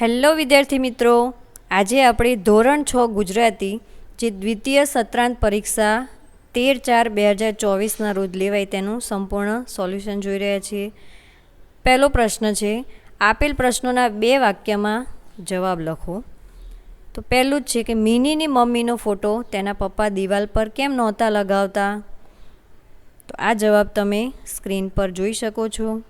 Hello વિદ્યાર્થી મિત્રો, આજે આપણે ધોરણ છ ગુજરાતી, જે દ્વિતીય સત્રાંત પરીક્ષા તેર ચાર બે હજાર ચોવીસના રોજ લેવાય તેનું સંપૂર્ણ સોલ્યુશન જોઈ રહ્યા છીએ. પહેલો પ્રશ્ન છે, આપેલ પ્રશ્નોના બે વાક્યમાં જવાબ લખો. તો પહેલું જ છે કે મિનીની મમ્મીનો ફોટો તેના પપ્પા દિવાલ પર કેમ નહોતા લગાવતા? તો આ જવાબ તમે સ્ક્રીન પર જોઈ શકો છો.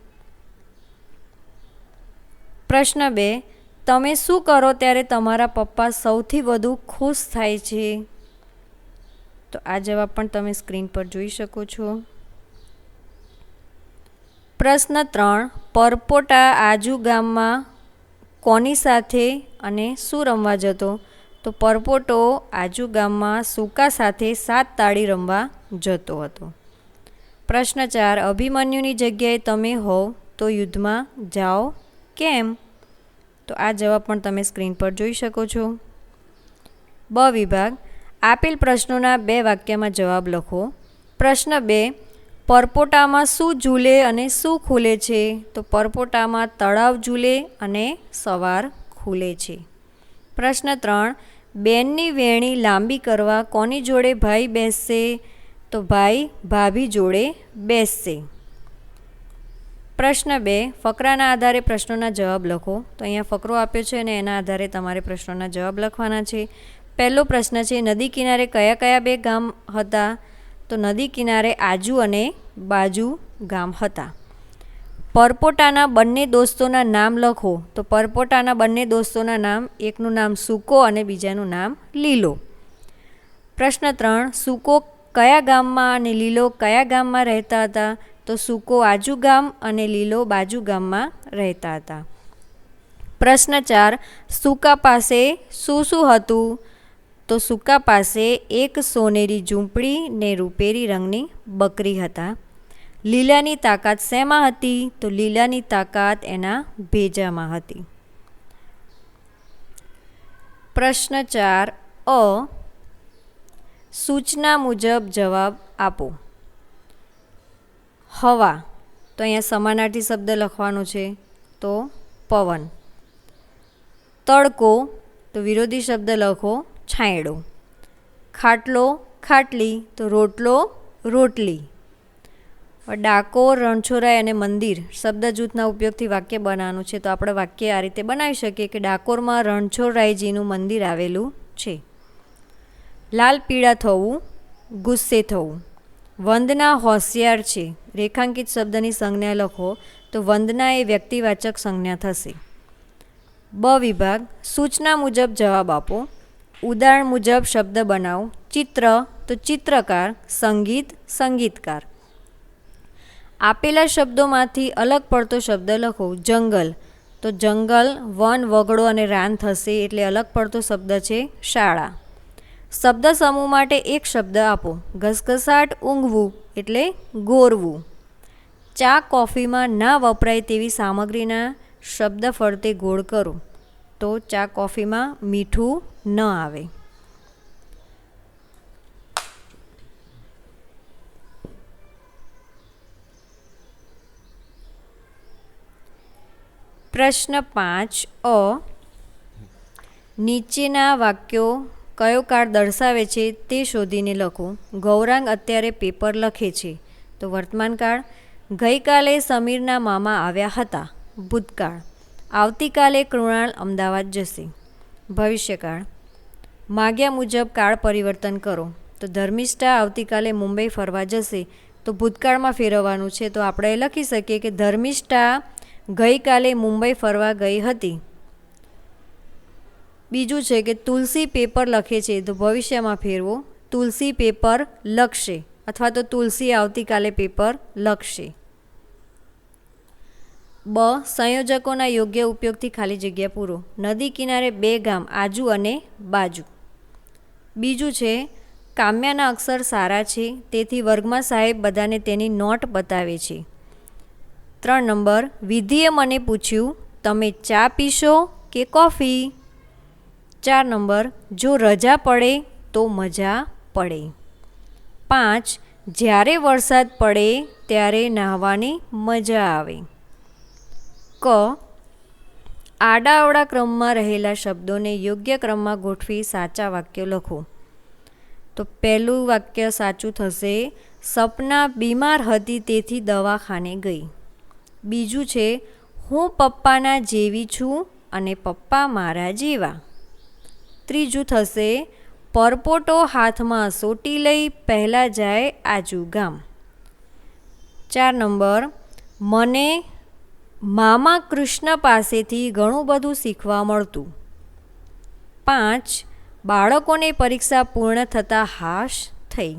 પ્રશ્ન બે તમે શું કરો ત્યારે તમારા પપ્પા સૌથી વધુ ખુશ થાય છે? તો આ જવાબ પણ તમે સ્ક્રીન પર જોઈ શકો છો. પ્રશ્ન ત્રણ, પરપોટા આજુ ગામમાં કોની સાથે અને શું રમવા જતો? તો પરપોટો આજુ ગામમાં સૂકા સાથે સાત તાળી રમવા જતો હતો. પ્રશ્ન ચાર, અભિમન્યુની જગ્યાએ તમે હોવ તો યુદ્ધમાં જાઓ કેમ? તો આ જવાબ પણ તમે સ્ક્રીન પર જોઈ શકો છો. બ વિભાગ, આપેલ પ્રશ્નોના બે વાક્યમાં જવાબ લખો. પ્રશ્ન બે, પરપોટામાં શું ઝૂલે અને શું ખુલે છે? તો પરપોટામાં તળાવ ઝૂલે અને સવાર ખુલે છે. પ્રશ્ન ત્રણ, બેનની વેણી લાંબી કરવા કોની જોડે ભાઈ બેસશે? તો ભાઈ ભાભી જોડે બેસશે. પ્રશ્ન બે, ફકરાના આધારે પ્રશ્નોના જવાબ લખો. તો અહીંયા ફકરો આપ્યો છે અને એના આધારે તમારે પ્રશ્નોના જવાબ લખવાના છે. પહેલો પ્રશ્ન છે, નદી કિનારે કયા કયા બે ગામ હતા? તો નદી કિનારે આજુ અને બાજુ ગામ હતા. પરપોટાના બંને દોસ્તોના નામ લખો. તો પરપોટાના બંને દોસ્તોના નામ, એકનું નામ સૂકો અને બીજાનું નામ લીલો. પ્રશ્ન ત્રણ, સૂકો કયા ગામમાં અને લીલો કયા ગામમાં રહેતા હતા? તો સૂકો આજુ ગામ અને લીલો બાજુ ગામમાં રહેતા હતા. પ્રશ્ન ચાર, સૂકા પાસે શું શું હતું? તો સૂકા પાસે એક સોનેરી ઝૂંપડી ને રૂપેરી રંગની બકરી હતા. લીલાની તાકાત શેમાં હતી? તો લીલાની તાકાત એના ભેજામાં હતી. પ્રશ્ન ચાર, અ, સૂચના મુજબ જવાબ આપો. હવા. તો અહીંયા સમાનાર્થી શબ્દ લખવાનો છે તો પવન. તડકો. તો વિરોધી શબ્દ લખો છાંયડો. ખાટલો ખાટલી. તો રોટલો રોટલી. ડાકોર રણછોરાય અને મંદિર શબ્દ જૂથના ઉપયોગથી વાક્ય બનાવવાનું છે. તો આપણે વાક્ય આ રીતે બનાવી શકીએ કે ડાકોરમાં રણછોડરાયજીનું મંદિર આવેલું છે. લાલ પીળા થવું, ગુસ્સે થવું. વંદના હોશિયાર છે. રેખાંકિત શબ્દની સંજ્ઞા લખો તો વંદના એ વ્યક્તિવાચક સંજ્ઞા થશે. બ વિભાગ, સૂચના મુજબ જવાબ આપો. ઉદાહરણ મુજબ શબ્દ બનાવો. ચિત્ર, તો ચિત્રકાર, સંગીત, સંગીતકાર. આપેલા શબ્દોમાંથી અલગ પડતો શબ્દ લખો. જંગલ, તો જંગલ, વન વગડો અને રાન થશે એટલે અલગ પડતો શબ્દ છે શાળા. શબ્દ સમૂહ માટે એક શબ્દ આપો. ઘસઘસાટ ઊંઘવું એટલે ગોરવું. ચા કોફીમાં ના વપરાય તેવી સામગ્રીના શબ્દ ફરતે ગોળ કરો. તો ચા કોફીમાં મીઠું ન આવે. પ્રશ્ન પાંચ અ. નીચેના વાક્યો કયો કાળ દર્શાવે છે તે શોધીને લખો. ગૌરાંગ અત્યારે પેપર લખે છે. તો વર્તમાન કાળ ગઈકાલે સમીરના મામા આવ્યા હતા. ભૂતકાળ. આવતીકાલે કૃણાલ અમદાવાદ જશે. ભવિષ્યકાળ માગ્યા મુજબ કાળ પરિવર્તન કરો. તો ધર્મિષ્ઠા આવતીકાલે મુંબઈ ફરવા જશે. તો ભૂતકાળમાં ફેરવવાનું છે. તો આપણે લખી શકીએ કે ધર્મિષ્ઠા ગઈકાલે મુંબઈ ફરવા ગઈ હતી. બીજું છે કે તુલસી પેપર લખે છે, તો ભવિષ્યમાં ફેરવો. તુલસી પેપર લખશે અથવા તો તુલસી આવતીકાલે પેપર લખશે. બ. સંયોજકોના યોગ્ય ઉપયોગથી ખાલી જગ્યા પૂરો. નદી કિનારે બે ગામ, આજુ અને બાજુ. બીજું છે, કામ્યાના અક્ષર સારા છે, તેથી વર્ગમાં સાહેબ બધાને તેની નોટ બતાવે છે. ત્રણ નંબર, વિધિએ મને પૂછ્યું, તમે ચા પીશો કે કોફી? ચાર નંબર, જો રજા પડે તો મજા પડે. પાંચ, જ્યારે વરસાદ પડે ત્યારે નાહવાની મજા આવે. ક, આડાઅવળા ક્રમમાં રહેલા શબ્દોને યોગ્ય ક્રમમાં ગોઠવી સાચા વાક્યો લખો. તો પહેલું વાક્ય સાચું થશે, સપના બીમાર હતી તેથી દવાખાને ગઈ. બીજું છે, હું પપ્પાના જેવી છું અને પપ્પા મારા જેવા. ત્રીજું થશે, પરપોટો હાથમાં સોટી લઈ પહેલાં જાય આજુ ગામ. ચાર નંબર, મને મામા કૃષ્ણ પાસેથી ઘણું બધું શીખવા મળતું. પાંચ, બાળકોને પરીક્ષા પૂર્ણ થતાં હાશ થઈ.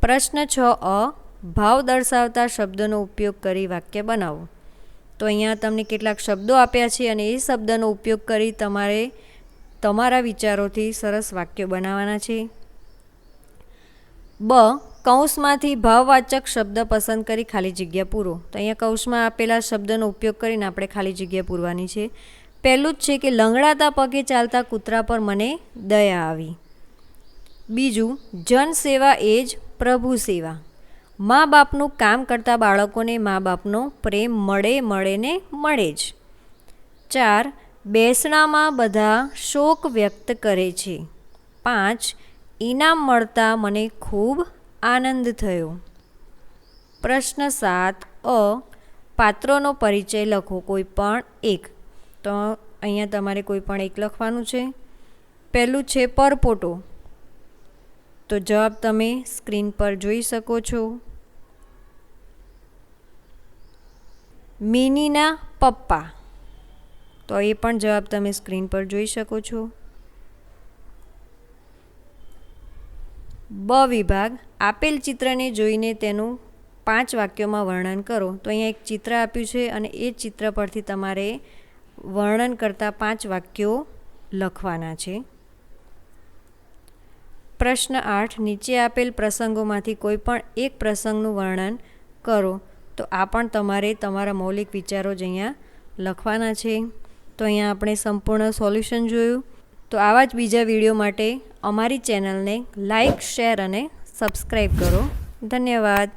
પ્રશ્ન છ, અ, ભાવ દર્શાવતા શબ્દનો ઉપયોગ કરી વાક્ય બનાવો. તો અહીંયા તમને કેટલાક શબ્દો આપ્યા છે અને એ શબ્દનો ઉપયોગ કરી તમારે તમારા વિચારોથી સરસ વાક્યો બનાવવાના છે. બ, કૌંસમાંથી ભાવવાચક શબ્દ પસંદ કરી ખાલી જગ્યા પૂરો. તો અહીંયા કૌંસમાં આપેલા શબ્દનો ઉપયોગ કરીને આપણે ખાલી જગ્યા પૂરવાની છે. પહેલું જ છે કે લંગડાતા પગે ચાલતા કૂતરા પર મને દયા આવી. બીજું જન સેવા એ જ પ્રભુ સેવા. મા બાપનું કામ કરતા બાળકોને મા બાપનો પ્રેમ મળે મળે ને મળે જ. ચાર બેસણામાં બધા શોક વ્યક્ત કરે છે. પાંચ ઇનામ મળતા મને ખૂબ આનંદ થયો. પ્રશ્ન સાત, અ, પાત્રોનો પરિચય લખો, કોઈ પણ એક. તો અહીંયા તમારે કોઈ પણ એક લખવાનું છે. પહેલું છે પરપોટો. તો જવાબ તમે સ્ક્રીન પર જોઈ શકો છો. મિનીના પપ્પા. તો એ પણ જવાબ તમે સ્ક્રીન પર જોઈ શકો છો. બ વિભાગ, આપેલ ચિત્રને જોઈને તેનું પાંચ વાક્યોમાં વર્ણન કરો. તો અહીંયા એક ચિત્ર આપ્યું છે અને એ ચિત્ર પરથી તમારે વર્ણન કરતા પાંચ વાક્યો લખવાના છે. પ્રશ્ન આઠ, નીચે આપેલ પ્રસંગોમાંથી કોઈ પણ એક પ્રસંગનું વર્ણન કરો. તો આ પણ તમારે તમારા મૌલિક વિચારો જ અહીંયા લખવાના છે. તો અહીંયા આપણે સંપૂર્ણ સોલ્યુશન જોયું. તો આવા જ બીજા વીડિયો માટે અમારી ચેનલને લાઈક, શેર અને સબસ્ક્રાઈબ કરો. ધન્યવાદ.